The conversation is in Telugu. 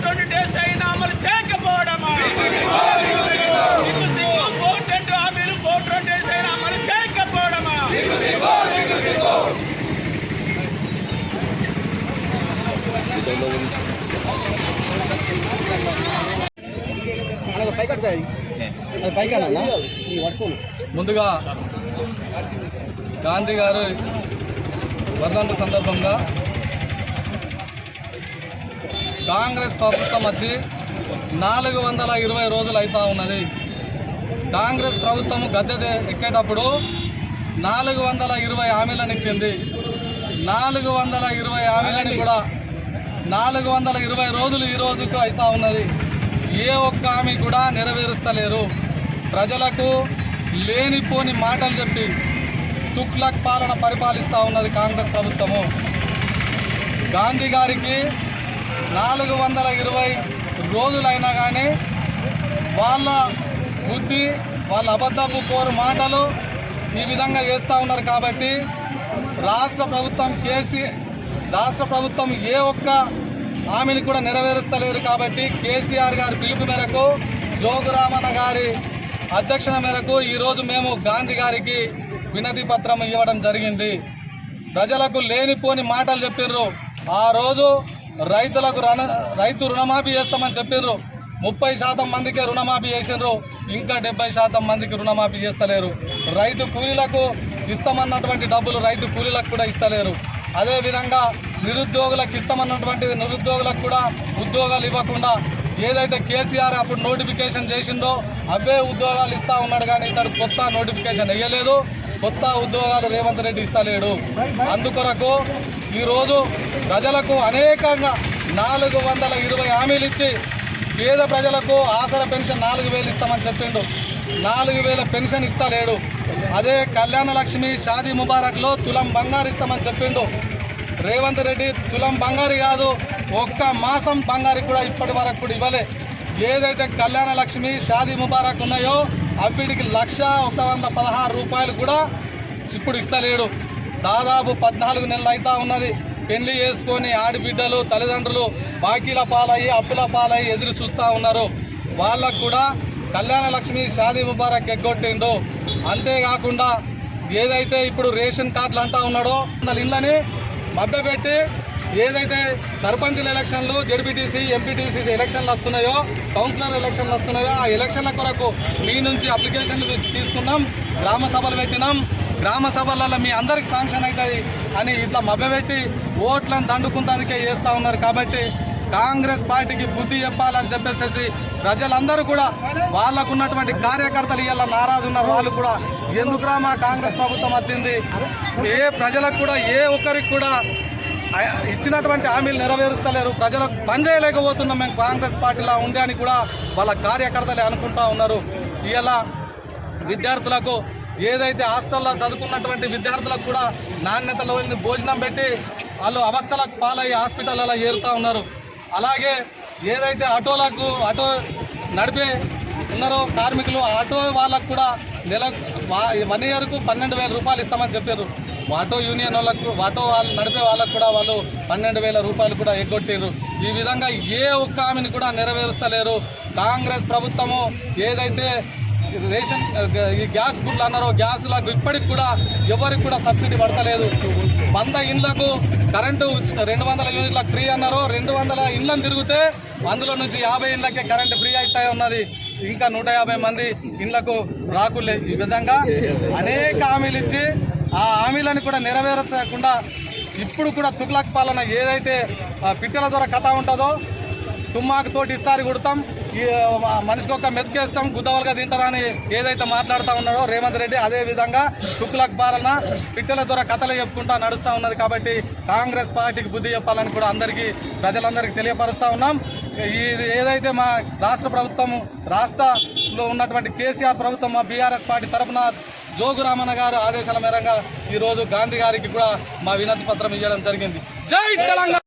ట్వంటీ డేస్ అయినా అమలు చేయకపోవడమా? ఫోర్ ట్వంటీ హామీలు ఫోర్ ట్వంటీ డేస్ అయినా అమలు చేయకపోవడమా? ముందుగా గాంధీ గారు వర్ధంతి సందర్భంగా కాంగ్రెస్ ప్రభుత్వం వచ్చి నాలుగు వందల ఇరవై రోజులు అవుతూ ఉన్నది. కాంగ్రెస్ ప్రభుత్వం గద్దె ఎక్కేటప్పుడు నాలుగు వందల ఇరవై హామీలను ఇచ్చింది. నాలుగు వందల ఇరవై హామీలను కూడా నాలుగు వందల ఇరవై రోజులు ఈ రోజుకు అవుతా ఉన్నది. ఏ ఒక్క హామీ కూడా నెరవేరుస్తలేరు. ప్రజలకు లేనిపోని మాటలు చెప్పి తుక్లక్ పాలన పరిపాలిస్తూ ఉన్నది కాంగ్రెస్ ప్రభుత్వము. గాంధీ గారికి నాలుగు వందల ఇరవై రోజులైనా కానీ వాళ్ళ బుద్ధి వాళ్ళ అబద్ధపు కోరు మాటలు ఈ విధంగా చేస్తూ ఉన్నారు కాబట్టి రాష్ట్ర ప్రభుత్వం కేసీ రాష్ట్ర ప్రభుత్వం ఏ ఒక్క హామీని కూడా నెరవేరుస్తలేరు కాబట్టి కేసీఆర్ గారి పిలుపు మేరకు జోగురామన్న గారి అధ్యక్షన మేరకు ఈరోజు మేము గాంధీ గారికి వినతి పత్రం ఇవ్వడం జరిగింది. ప్రజలకు లేనిపోని మాటలు చెప్పిర్రు. ఆ రోజు రైతులకు రుణ రైతు రుణమాఫీ చేస్తామని చెప్పిర్రు ముప్పై శాతం మందికే రుణమాఫీ చేసిండ్రు. ఇంకా డెబ్బై శాతం మందికి రుణమాఫీ చేస్తలేరు. రైతు కూలీలకు ఇస్తామన్నటువంటి డబ్బులు రైతు కూలీలకు కూడా ఇస్తలేరు. అదేవిధంగా నిరుద్యోగులకు ఇస్తామన్నటువంటి నిరుద్యోగులకు కూడా ఉద్యోగాలు ఇవ్వకుండా ఏదైతే కేసీఆర్ అప్పుడు నోటిఫికేషన్ చేసిండో అవే ఉద్యోగాలు ఇస్తా ఉన్నాడు కానీ ఇతడు కొత్త నోటిఫికేషన్ వేయలేదు. కొత్త ఉద్యోగాలు రేవంత్ రెడ్డి ఇస్తలేడు. అందుకొరకు ఈరోజు ప్రజలకు అనేకంగా నాలుగు వందల ఇరవై హామీలు ఇచ్చి పేద ప్రజలకు ఆసర పెన్షన్ నాలుగు వేలు ఇస్తామని చెప్పిండు. నాలుగు వేల పెన్షన్ ఇస్తలేడు. అదే కళ్యాణ లక్ష్మి షాదీ ముబారక్లో తులం బంగారు ఇస్తామని చెప్పిండు. రేవంత్ రెడ్డి తులం బంగారు కాదు ఒక్క మాసం బంగారు కూడా ఇప్పటి వరకు కూడా ఇవ్వలే. ఏదైతే కళ్యాణ లక్ష్మి షాదీ ముబారక్ ఉన్నాయో అవిడికి లక్ష ఒక వంద పదహారు రూపాయలు కూడా ఇప్పుడు ఇస్తలేడు. దాదాపు పద్నాలుగు నెలలు అవుతా ఉన్నది. పెళ్ళి చేసుకొని ఆడబిడ్డలు తల్లిదండ్రులు బాకీల పాలయ్యి అప్పుల పాలయ్యి ఎదురు చూస్తూ ఉన్నారు. వాళ్ళకు కూడా కళ్యాణ లక్ష్మి షాదీ ముబారక్ ఎగ్గొట్టిండు. అంతేకాకుండా ఏదైతే ఇప్పుడు రేషన్ కార్డులు అంతా ఉన్నాడో వాళ్ళ ఇళ్ళని మభ్యపెట్టి ఏదైతే సర్పంచుల ఎలక్షన్లు జడ్పీటీసీ ఎంపీటీసీ ఎలక్షన్లు వస్తున్నాయో కౌన్సిలర్ ఎలక్షన్లు వస్తున్నాయో ఆ ఎలక్షన్ల కొరకు మీ నుంచి అప్లికేషన్లు తీసుకున్నాం గ్రామ సభలు పెట్టినాం. గ్రామ సభలలో మీ అందరికి శాంక్షన్ అవుతుంది అని ఇట్లా మభ్యపెట్టి ఓట్లను దండుకుంటానికే చేస్తూ ఉన్నారు కాబట్టి కాంగ్రెస్ పార్టీకి బుద్ధి చెప్పాలని చెప్పేసి ప్రజలందరూ కూడా వాళ్ళకు ఉన్నటువంటి కార్యకర్తలు ఇలా నారాజు ఉన్నారు వాళ్ళు కూడా ఎందుకురా మా కాంగ్రెస్ ప్రభుత్వం వచ్చింది? ఏ ప్రజలకు కూడా ఏ ఒక్కరికి కూడా ఇచ్చినటువంటి హామీలు నెరవేరుస్తలేరు. ప్రజలకు పని చేయలేకపోతున్నాం మేము. కాంగ్రెస్ పార్టీలో ఉండే అని కూడా వాళ్ళ కార్యకర్తలే అనుకుంటా ఉన్నారు. ఇలా విద్యార్థులకు ఏదైతే హాస్టల్లో చదువుకున్నటువంటి విద్యార్థులకు కూడా నాణ్యతలో భోజనం పెట్టి వాళ్ళు అవస్థలకు పాలయ్యి హాస్పిటల్లో ఏరుతూ ఉన్నారు. అలాగే ఏదైతే ఆటోలకు ఆటో నడిపే ఉన్నారో కార్మికులు ఆటో వాళ్ళకు కూడా నెల వన్ ఇయర్కు పన్నెండు వేల రూపాయలు ఇస్తామని చెప్పారు. ఆటో యూనియన్ వాళ్ళకు ఆటో వాళ్ళు నడిపే వాళ్ళకు కూడా వాళ్ళు పన్నెండు వేల రూపాయలు కూడా ఎగ్గొట్టారు ఈ విధంగా ఏ ఒక్క ఆమెను కూడా నెరవేరుస్తలేరు. కాంగ్రెస్ ప్రభుత్వము ఏదైతే రేషన్ ఈ గ్యాస్ గుడ్లు అన్నారో. గ్యాస్లకు ఇప్పటికి కూడా ఎవరికి కూడా సబ్సిడీ పడతలేదు. వంద ఇండ్లకు కరెంటు రెండు వందల యూనిట్లకు ఫ్రీ అన్నారో. రెండు వందల ఇండ్లను తిరిగితే అందులో నుంచి యాభై ఇండ్లకే కరెంటు ఫ్రీ అవుతాయి ఉన్నది ఇంకా నూట యాభై మంది ఇండ్లకు రాకులే. ఈ విధంగా అనేక హామీలు ఇచ్చి ఆ హామీలను కూడా నెరవేర్చకుండా ఇప్పుడు కూడా తుగ్లక్ పాలన ఏదైతే పిట్టల ద్వారా కథ ఉంటుందో తుమ్మాకు తోటి ఇస్తారు కొడతాం. మనిషికి ఒక మెతికేస్తాం గుద్దవలుగా తింటారని ఏదైతే మాట్లాడుతూ ఉన్నాడో రేవంత్ రెడ్డి అదే విధంగా తుక్లక్ పాలన పిట్టల ద్వారా కథలు చెప్పుకుంటా నడుస్తూ ఉన్నది కాబట్టి కాంగ్రెస్ పార్టీకి బుద్ధి చెప్పాలని కూడా అందరికీ ప్రజలందరికీ తెలియపరుస్తూ ఉన్నాం. ఇది ఏదైతే మా రాష్ట్ర ప్రభుత్వం రాష్ట్రంలో ఉన్నటువంటి కేసీఆర్ ప్రభుత్వం మా బీఆర్ఎస్ పార్టీ తరఫున జోగురామన్న గారు ఆదేశాల మేరకు ఈరోజు గాంధీ గారికి కూడా మా వినతి పత్రం ఇవ్వడం జరిగింది. జై తెలంగాణ!